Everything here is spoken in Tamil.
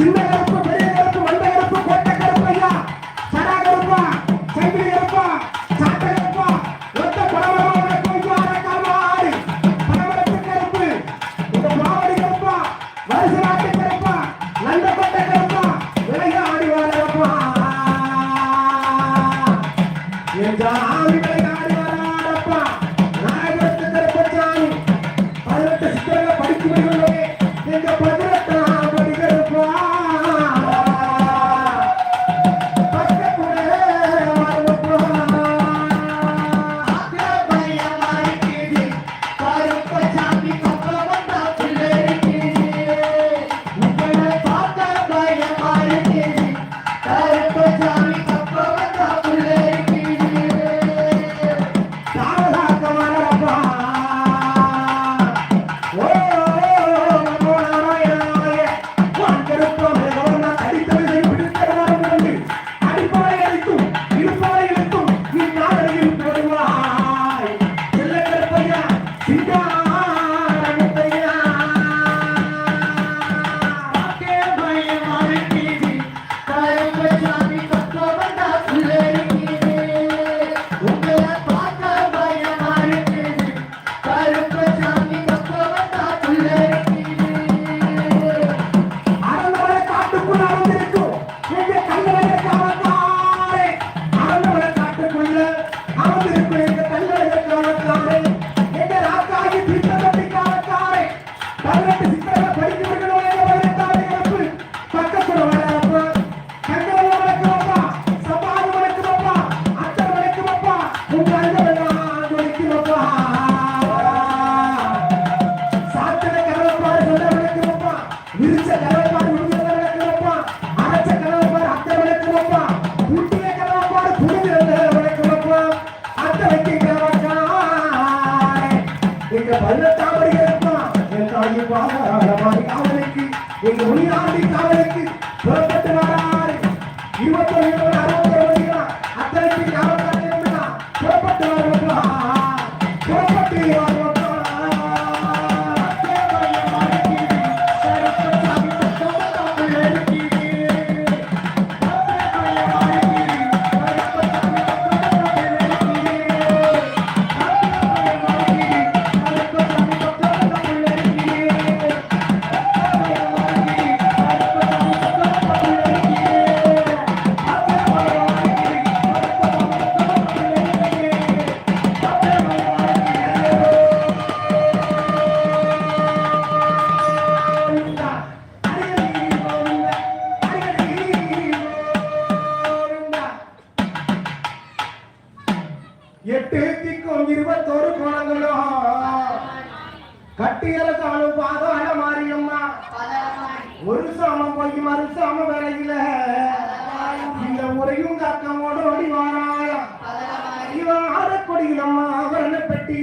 சின்ன Don't தாமரை கிடப்பான் என் தாயி பாவமாரி காவலுக்கு எங்க உயிராண்டி கீர்த்திக்கும் இருபத்தோரு கோலங்களும் கட்டியல சாமம் பாதம் மாறியம்மா ஒரு சாமம் போய் மறு சாமம்